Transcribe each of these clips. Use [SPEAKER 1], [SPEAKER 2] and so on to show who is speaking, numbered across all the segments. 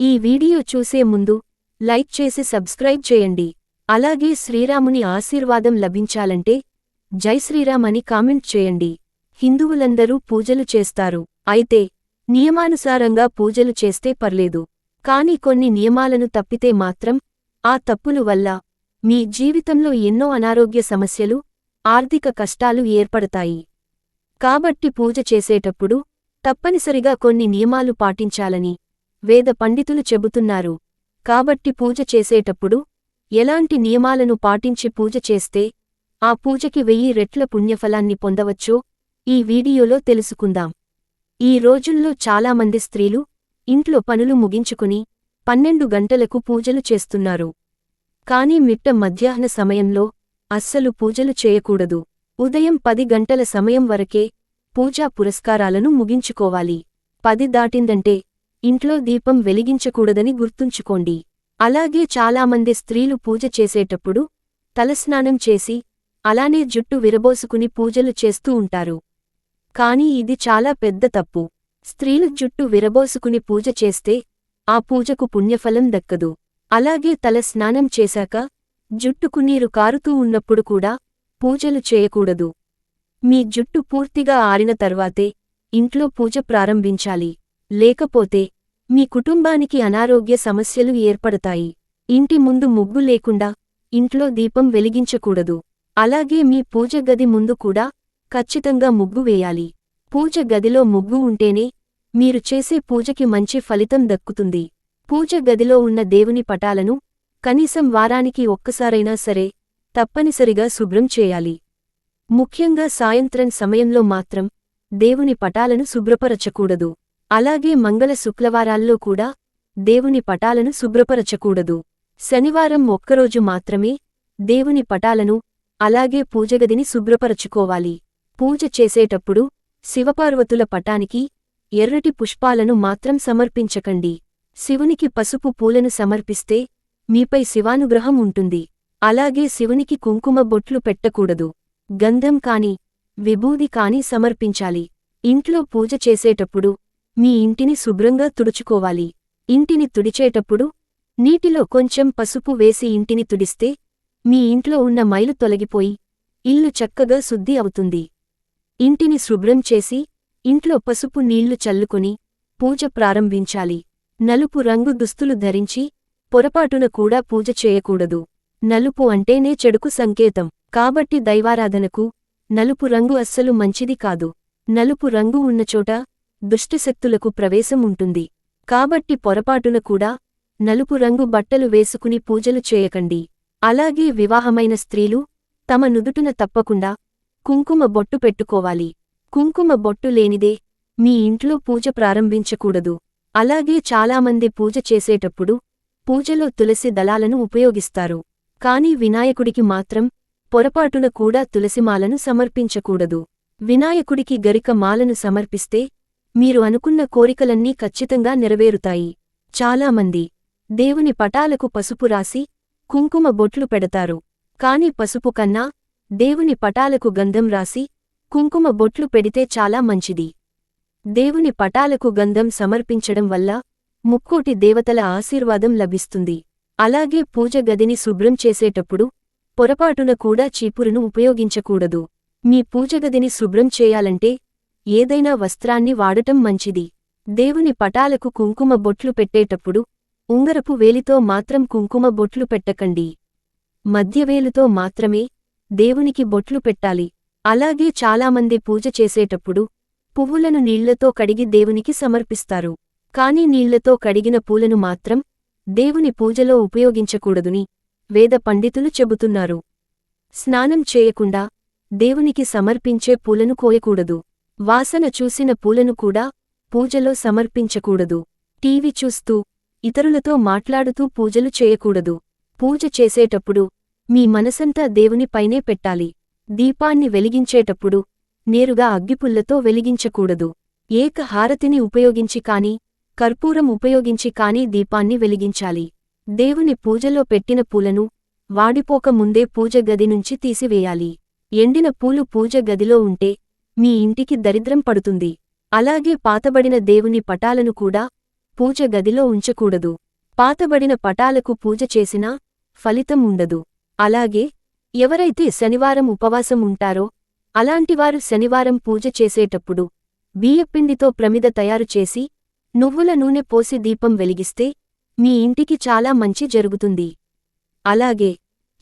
[SPEAKER 1] ఈ వీడియో చూసే ముందు లైక్ చేసి సబ్స్క్రైబ్ చేయండి. అలాగే శ్రీరాముని ఆశీర్వాదం లభించాలంటే జై శ్రీరామ్ అని కామెంట్ చేయండి. హిందువులందరూ పూజలు చేస్తారు. అయితే నియమానుసారంగా పూజలు చేస్తే పర్లేదు. కాని కొన్ని నియమాలను తప్పితే మాత్రం ఆ తప్పులు వల్ల మీ జీవితంలో ఎన్నో అనారోగ్య సమస్యలు ఆర్థిక కష్టాలు ఏర్పడతాయి. కాబట్టి పూజ చేసేటప్పుడు తప్పనిసరిగా కొన్ని నియమాలు పాటించాలని వేద పండితులు చెబుతున్నారు. కాబట్టి పూజ చేసేటప్పుడు ఎలాంటి నియమాలను పాటించి పూజ చేస్తే ఆ పూజకి వెయ్యి రెట్ల పుణ్యఫలాన్ని పొందవచ్చో ఈ వీడియోలో తెలుసుకుందాం. ఈ రోజుల్లో చాలామంది స్త్రీలు ఇంట్లో పనులు ముగించుకుని పన్నెండు గంటలకు పూజలు చేస్తున్నారు. కాని మిట్ట మధ్యాహ్న సమయంలో అస్సలు పూజలు చేయకూడదు. ఉదయం పది గంటల సమయం వరకే పూజా పురస్కారాలను ముగించుకోవాలి. పది దాటిందంటే ఇంట్లో దీపం వెలిగించకూడదని గుర్తుంచుకోండి. అలాగే చాలామంది స్త్రీలు పూజ చేసేటప్పుడు తలస్నానం చేసి అలానే జుట్టు విరబోసుకుని పూజలు చేస్తూ ఉంటారు. కాని ఇది చాలా పెద్ద తప్పు. స్త్రీలు జుట్టు విరబోసుకుని పూజ చేస్తే ఆ పూజకు పుణ్యఫలం దక్కదు. అలాగే తల స్నానం చేశాక జుట్టుకు నీరు కారుతూ ఉన్నప్పుడు కూడా పూజలు చేయకూడదు. మీ జుట్టు పూర్తిగా ఆరిన తర్వాతే ఇంట్లో పూజ ప్రారంభించాలి. లేకపోతే మీ కుటుంబానికి అనారోగ్య సమస్యలు ఏర్పడతాయి. ఇంటి ముందు ముగ్గు లేకుండా ఇంట్లో దీపం వెలిగించకూడదు. అలాగే మీ పూజ గది ముందు కూడా ఖచ్చితంగా ముగ్గు వేయాలి. పూజ గదిలో ముగ్గు ఉంటేనే మీరు చేసే పూజకి మంచి ఫలితం దక్కుతుంది. పూజ గదిలో ఉన్న దేవుని పటాలను కనీసం వారానికి ఒక్కసారైనా సరే తప్పనిసరిగా శుభ్రం చేయాలి. ముఖ్యంగా సాయంత్రం సమయంలో మాత్రం దేవుని పటాలను శుభ్రపరచకూడదు. అలాగే మంగళ శుక్లవారాల్లో కూడా దేవుని పటాలను శుభ్రపరచకూడదు. శనివారం ఒక్కరోజు మాత్రమే దేవుని పటాలను అలాగే పూజగదిని శుభ్రపరచుకోవాలి. పూజ చేసేటప్పుడు శివపార్వతుల పటానికి ఎర్రటి పుష్పాలను మాత్రం సమర్పించకండి. శివునికి పసుపు పూలను సమర్పిస్తే మీపై శివానుగ్రహం ఉంటుంది. అలాగే శివునికి కుంకుమ బొట్లు పెట్టకూడదు. గంధం కాని విభూది కాని సమర్పించాలి. ఇంట్లో పూజ చేసేటప్పుడు మీ ఇంటిని శుభ్రంగా తుడుచుకోవాలి. ఇంటిని తుడిచేటప్పుడు నీటిలో కొంచెం పసుపు వేసి ఇంటిని తుడిస్తే మీ ఇంట్లో ఉన్న మైలు తొలగిపోయి ఇల్లు చక్కగా శుద్ధి అవుతుంది. ఇంటిని శుభ్రం చేసి ఇంట్లో పసుపు నీళ్ళు చల్లుకుని పూజ ప్రారంభించాలి. నలుపు రంగు దుస్తులు ధరించి పొరపాటున కూడా పూజ చేయకూడదు. నలుపు అంటేనే చెడుకు సంకేతం. కాబట్టి దైవారాధనకు నలుపు రంగు అస్సలు మంచిది కాదు. నలుపు రంగు ఉన్నచోట దుష్టశక్తులకు ప్రవేశం ఉంటుంది. కాబట్టి పొరపాటున కూడా నలుపు రంగు బట్టలు వేసుకుని పూజలు చేయకండి. అలాగే వివాహమైన స్త్రీలు తమ నుదుటున తప్పకుండా కుంకుమ బొట్టు పెట్టుకోవాలి. కుంకుమ బొట్టు లేనిదే మీ ఇంట్లో పూజ ప్రారంభించకూడదు. అలాగే చాలామంది పూజ చేసేటప్పుడు పూజలో తులసి దళాలను ఉపయోగిస్తారు. కాని వినాయకుడికి మాత్రం పొరపాటున కూడా తులసిమాలను సమర్పించకూడదు. వినాయకుడికి గరిక మాలను సమర్పిస్తే మీరు అనుకున్న కోరికలన్నీ ఖచ్చితంగా నెరవేరుతాయి. చాలామంది దేవుని పటాలకు పసుపు రాసి కుంకుమ బొట్లు పెడతారు. కాని పసుపు కన్నా దేవుని పటాలకు గంధం రాసి కుంకుమ బొట్లు పెడితే చాలా మంచిది. దేవుని పటాలకు గంధం సమర్పించడం వల్ల ముక్కోటి దేవతల ఆశీర్వాదం లభిస్తుంది. అలాగే పూజ గదిని శుభ్రం చేసేటప్పుడు పొరపాటున కూడా చీపురును ఉపయోగించకూడదు. మీ పూజగదిని శుభ్రం చేయాలంటే ఏదైనా వస్త్రాన్ని వాడటం మంచిది. దేవుని పటాలకు కుంకుమ బొట్లు పెట్టేటప్పుడు ఉంగరపు వేలితో మాత్రం కుంకుమ బొట్లు పెట్టకండి. మధ్యవేలుతో మాత్రమే దేవునికి బొట్లు పెట్టాలి. అలాగే చాలామంది పూజ చేసేటప్పుడు పువ్వులను నీళ్ళతో కడిగి దేవునికి సమర్పిస్తారు. కాని నీళ్ళతో కడిగిన పూలను మాత్రం దేవుని పూజలో ఉపయోగించకూడదుని వేద పండితులు చెబుతున్నారు. స్నానం చేయకుండా దేవునికి సమర్పించే పూలను కోయకూడదు. వాసన చూసిన పూలను కూడా పూజలో సమర్పించకూడదు. టీవీ చూస్తూ ఇతరులతో మాట్లాడుతూ పూజలు చేయకూడదు. పూజ చేసేటప్పుడు మీ మనసంతా దేవునిపైనే పెట్టాలి. దీపాన్ని వెలిగించేటప్పుడు నేరుగా అగ్గిపుల్లతో వెలిగించకూడదు. ఏక హారతిని ఉపయోగించి కాని కర్పూరం ఉపయోగించి కాని దీపాన్ని వెలిగించాలి. దేవుని పూజలో పెట్టిన పూలను వాడిపోక ముందే పూజ గది నుంచి తీసివేయాలి. ఎండిన పూలు పూజ గదిలో ఉంటే మీ ఇంటికి దరిద్రం పడుతుంది. అలాగే పాతబడిన దేవుని పటాలను కూడా పూజ గదిలో ఉంచకూడదు. పాతబడిన పటాలకు పూజ చేసినా ఫలితం ఉండదు. అలాగే ఎవరైతే శనివారం ఉపవాసం ఉంటారో అలాంటివారు శనివారం పూజ చేసేటప్పుడు బియ్యపిండితో ప్రమిద తయారు చేసి నువ్వుల నూనె పోసి దీపం వెలిగిస్తే మీ ఇంటికి చాలా మంచి జరుగుతుంది. అలాగే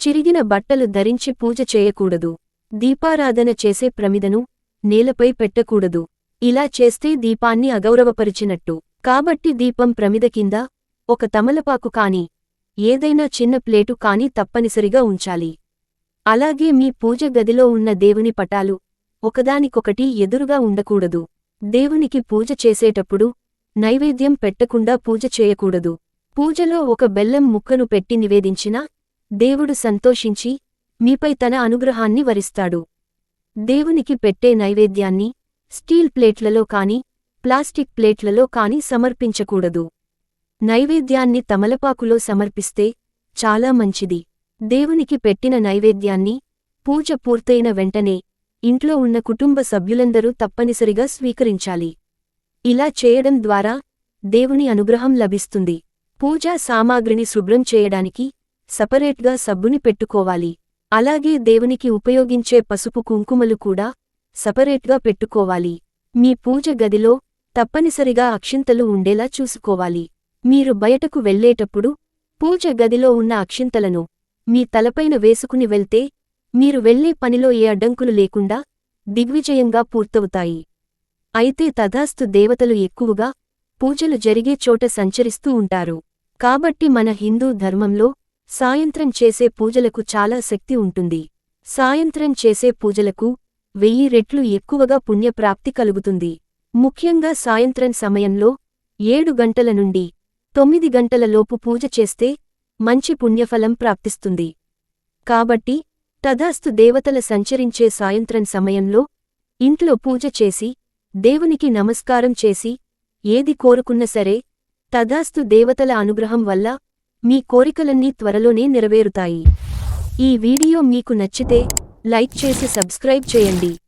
[SPEAKER 1] చిరిగిన బట్టలు ధరించి పూజ చేయకూడదు. దీపారాధన చేసే ప్రమిదను నేలపై పెట్టకూడదు. ఇలా చేస్తే దీపాన్ని అగౌరవపరిచినట్టు. కాబట్టి దీపం ప్రమిద కింద ఒక తమలపాకు కాని ఏదైనా చిన్న ప్లేటు కాని తప్పనిసరిగా ఉంచాలి. అలాగే మీ పూజ గదిలో ఉన్న దేవుని పటాలు ఒకదానికొకటి ఎదురుగా ఉండకూడదు. దేవునికి పూజ చేసేటప్పుడు నైవేద్యం పెట్టకుండా పూజ చేయకూడదు. పూజలో ఒక బెల్లం ముక్కను పెట్టి నివేదించినా దేవుడు సంతోషించి మీపై తన అనుగ్రహాన్ని వరిస్తాడు. దేవునికి పెట్టే నైవేద్యాన్ని స్టీల్ ప్లేట్లలో కాని ప్లాస్టిక్ ప్లేట్లలో కాని సమర్పించకూడదు. నైవేద్యాన్ని తమలపాకులో సమర్పిస్తే చాలా మంచిది. దేవునికి పెట్టిన నైవేద్యాన్ని పూజ పూర్తయిన వెంటనే ఇంట్లో ఉన్న కుటుంబ సభ్యులందరూ తప్పనిసరిగా స్వీకరించాలి. ఇలా చేయడం ద్వారా దేవుని అనుగ్రహం లభిస్తుంది. పూజా సామాగ్రిని శుభ్రం చేయడానికి సపరేట్గా సబ్బుని పెట్టుకోవాలి. అలాగే దేవునికి ఉపయోగించే పసుపు కుంకుమలు కూడా సపరేట్గా పెట్టుకోవాలి. మీ పూజ గదిలో తప్పనిసరిగా అక్షింతలు ఉండేలా చూసుకోవాలి. మీరు బయటకు వెళ్ళేటప్పుడు పూజ గదిలో ఉన్న అక్షింతలను మీ తలపైన వేసుకుని వెళ్తే మీరు వెళ్ళే పనిలో ఏ అడ్డంకులు లేకుండా దిగ్విజయంగా పూర్తవుతాయి. అయితే తథాస్తు దేవతలు ఎక్కువగా పూజలు జరిగే చోట సంచరిస్తూ ఉంటారు. కాబట్టి మన హిందూ ధర్మంలో సాయంత్రం చేసే పూజలకు చాలా శక్తి ఉంటుంది. సాయంత్రం చేసే పూజలకు వెయ్యి రెట్లు ఎక్కువగా పుణ్యప్రాప్తి కలుగుతుంది. ముఖ్యంగా సాయంత్రం సమయంలో ఏడు గంటల నుండి తొమ్మిది గంటల లోపు పూజ చేస్తే మంచి పుణ్యఫలం ప్రాప్తిస్తుంది. కాబట్టి తదాస్తు దేవతల సంచరించే సాయంత్రం సమయంలో ఇంట్లో పూజ చేసి దేవునికి నమస్కారం చేసి ఏది కోరుకున్న సరే తదాస్తు దేవతల అనుగ్రహం వల్ల మీ కోరికలన్నీ త్వరలోనే నెరవేరుతాయి. ఈ వీడియో మీకు నచ్చితే లైక్ చేసి సబ్స్క్రైబ్ చేయండి.